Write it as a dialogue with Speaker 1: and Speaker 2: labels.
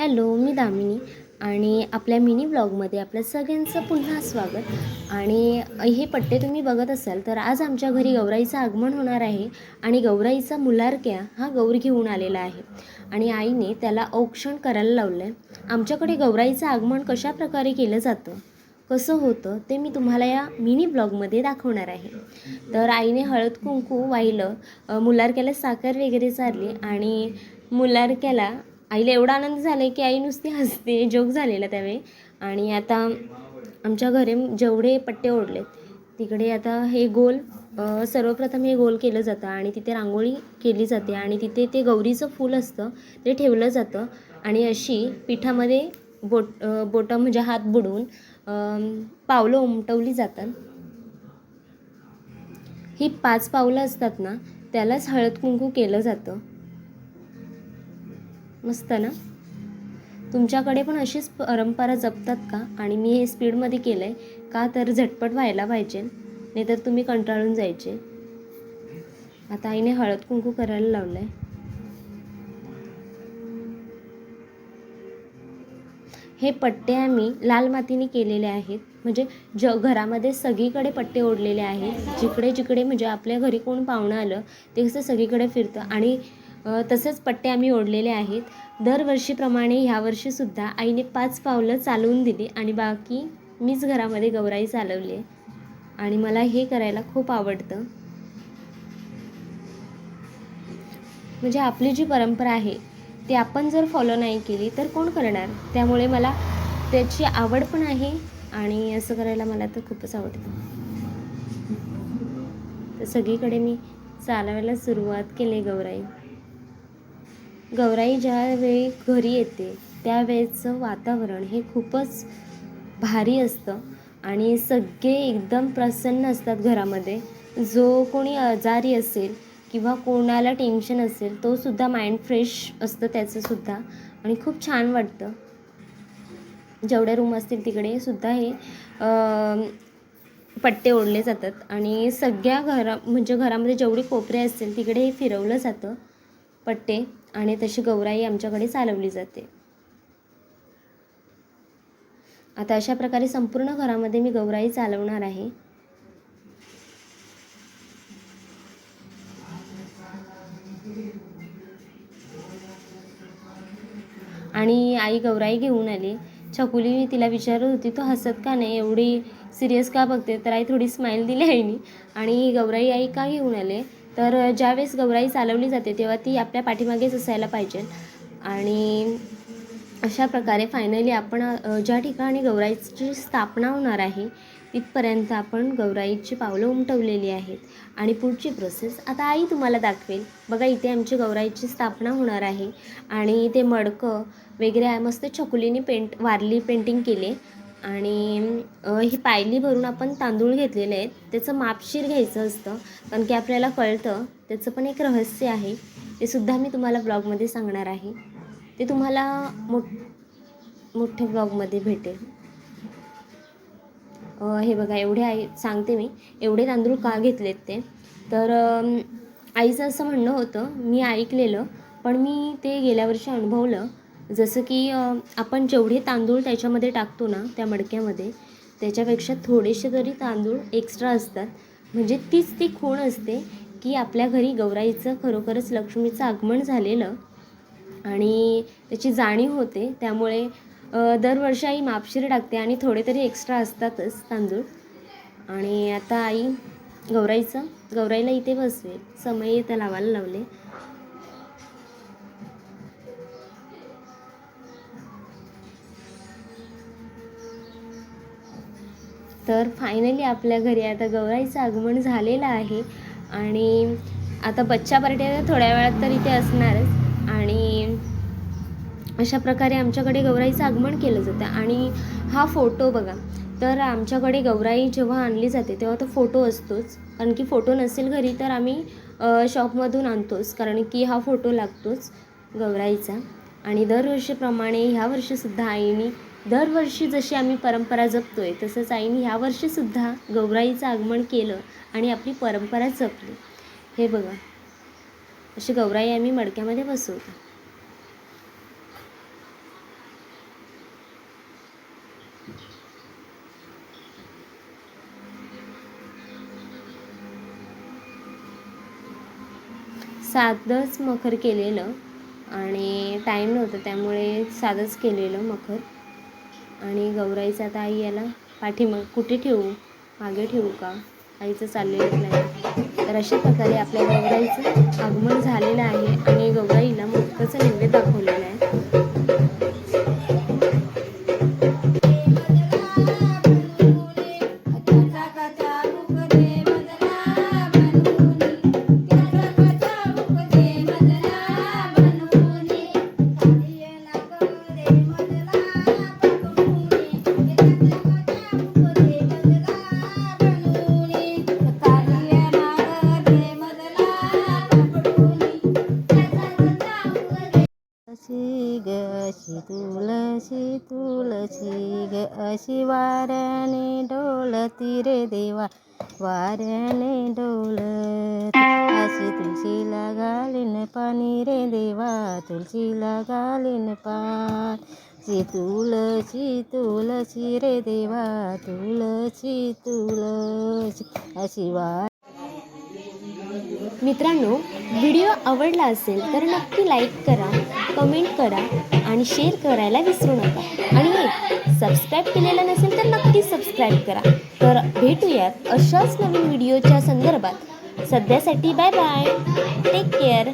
Speaker 1: Hello मी दामिनी आणि आपल्या mini ब्लॉगमध्ये आपल्या सगळ्यांचं पुन्हा स्वागत. आणि हे पट्टे तुम्ही बघत असाल तर आज आमच्या घरी गौराईचं आगमन होणार आहे आणि गौराईचा मुलारक्या हा गौर घेऊन आलेला आहे. आणि आईने त्याला औक्षण करायला लावलं आहे आमच्याकडे गौराईचं आगमन कशा प्रकारे केलं जातं कसं होतं ते मी तुम्हाला या मिनी ब्लॉगमध्ये दाखवणार आहे. तर आईने हळद कुंकू वाहिलं मुलारक्याला साखर वगैरे चारली आणि मुलारक्याला आईला एवढा आनंद झाला आहे की आई नुसती हसते जोक झालेला त्यावेळी. आणि आता आमच्या घरी जेवढे पट्टे ओढलेत तिकडे आता हे गोल सर्वप्रथम हे गोल केलं जातं आणि तिथे रांगोळी केली जाते आणि तिथे ते गौरीचं फूल असतं ते ठेवलं जातं. आणि अशी पिठामध्ये बोट बोटं म्हणजे हात बुडवून पावलं उमटवली जातात. ही पाच पावलं असतात ना त्यालाच हळद कुंकू केलं जातं. मस्त ना? तुमच्याकडे पण अशीच परंपरा जपतात का? आणि मी हे स्पीडमध्ये केलं आहे का तर झटपट व्हायला पाहिजे नाहीतर तुम्ही कंटाळून जायचे. आता आईने हळद कुंकू करायला लावलं आहे हे पट्टे आम्ही लाल मातीने केलेले आहेत. म्हणजे ज घरामध्ये सगळीकडे पट्टे ओढलेले आहेत. जिकडे जिकडे म्हणजे आपल्या घरी कोण पाहुणं आलं ते कसं सगळीकडे फिरतं. आणि तसेच पट्टे आम्ही ओढलेले आहेत. दरवर्षीप्रमाणे ह्यावर्षीसुद्धा आईने पाच पावलं चालवून दिली आणि बाकी मीच घरामध्ये गौराई चालवली आहे. आणि मला हे करायला खूप आवडतं. म्हणजे आपली जी परंपरा आहे ती आपण जर फॉलो नाही केली तर कोण करणार? त्यामुळे मला त्याची आवड पण आहे आणि असं करायला मला तर खूपच आवडतं. तर सगळीकडे मी चालवायला सुरुवात केली गौराई. गौराई ज्यावेळी घरी येते त्यावेळेचं वातावरण हे खूपच भारी असतं. आणि सगळे एकदम प्रसन्न असतात घरामध्ये. जो कोणी आजारी असेल किंवा कोणाला टेन्शन असेल तोसुद्धा माइंड फ्रेश असतं त्याचंसुद्धा आणि खूप छान वाटतं. जेवढ्या रूम असतील तिकडे सुद्धा हे पट्टे ओढले जातात. आणि सगळ्या घरा म्हणजे घरामध्ये जेवढी कोपरे असतील तिकडे हे फिरवलं जातं पट्टे. आणि तशी गौराई आमच्याकडे चालवली जाते. आता अशा प्रकारे संपूर्ण घरामध्ये मी गौराई चालवणार आहे. आणि आई गौराई घेऊन आली. छकुली तिला विचारत होती तो हसत का नाही? एवढी सिरियस का बघते? तर आई थोडी स्माईल दिली आईनी. आणि गौराई आई का घेऊन आले? तर ज्यावेळेस गौराई चालवली जाते तेव्हा ती आपल्या पाठीमागेच असायला पाहिजे. आणि अशा प्रकारे फायनली आपण ज्या ठिकाणी गौराईची स्थापना होणार आहे तिथपर्यंत आपण गौराईची पावलं उमटवलेली आहेत. आणि पुढची प्रोसेस आता आई तुम्हाला दाखवेल. बघा इथे आमची गौराईची स्थापना होणार आहे. आणि ते मडकं वगैरे मस्त छकुलीने पेंट वारली पेंटिंग केले आणि ही पायली भरून आपण तांदूळ घेतलेले आहेत त्याचं मापशीर घ्यायचं असतं कारण की आपल्याला कळतं त्याचं पण एक रहस्य आहे. ते सुद्धा मी तुम्हाला ब्लॉगमध्ये सांगणार आहे. ते तुम्हाला मोठ मोठ्या ब्लॉगमध्ये भेटेल. हे बघा एवढे आई सांगते मी. एवढे तांदूळ का घेतलेत ते? तर आईचं असं म्हणणं होतं मी ऐकलेलं पण मी ते गेल्या वर्षी अनुभवलं. जसं की आपण जेवढे तांदूळ त्याच्यामध्ये टाकतो ना त्या मडक्यामध्ये त्याच्यापेक्षा थोडेसे तरी तांदूळ एक्स्ट्रा असतात. म्हणजे तीच ती खूण असते की आपल्या घरी गौराईचं खरोखरच लक्ष्मीचं आगमन झालेलं आणि त्याची जाणीव होते. त्यामुळे दरवर्षी आई मापशीर टाकते आणि थोडे तरी एक्स्ट्रा असतातच तांदूळ. आणि आता आई गौराईचं गौराईला इथे बसवेल. समय इथं लावायला लावले. तर फायनली आपल्या घरी आता गौराईचं आगमन झालेलं आहे. आणि आता बच्चा पार्टी थोड्या वेळात तर इथे असणारच. आणि अशा प्रकारे आमच्याकडे गौराईचं आगमन केलं जातं. आणि हा फोटो बघा तर आमच्याकडे गौराई जेव्हा आणली जाते तेव्हा तो फोटो असतोच. कारण की फोटो नसेल घरी तर आम्ही शॉपमधून आणतोच. कारण की हा फोटो लागतोच गौराईचा. आणि दरवर्षीप्रमाणे ह्या वर्षीसुद्धा आईने दरवर्षी जशी आम्ही परंपरा जपतो आहे तसंच आईने ह्यावर्षीसुद्धा गौराईचं आगमन केलं आणि आपली परंपरा जपली. हे बघा. अशी गौराई आम्ही मडक्यामध्ये बसवतो. साधंच मखर केलेलं आणि टाईम नव्हतं त्यामुळे साधंच केलेलं मखर. आणि गौराईचं आता आई याला पाठीमग कुठे ठेवू? मागे ठेवू का? आईचं चाललेलं नाही. तर अशा प्रकारे आपल्या गौराईचं आगमन झालेलं आहे आणि गौराईला
Speaker 2: तुलसी तुळशी तुळशी ग अशी वाऱ्याने डोलती रे देवा. वाऱ्याने डोलत अशी तुळशीला घालीन पाणी रे देवा. तुळशीला घालीन पाणी तुळशी तुळशी रे देवा. तुळशी तुळशी अशी वा
Speaker 1: मित्रांनो व्हिडिओ आवडला असेल तर नक्की लाईक करा. कमेंट करा आणि शेअर करायला विसरू नका. आणि एक सबस्क्राईब केलेलं नसेल तर नक्की सबस्क्राईब करा. तर भेटूयात अशाच नवीन व्हिडिओच्या संदर्भात. सध्यासाठी बाय बाय टेक केअर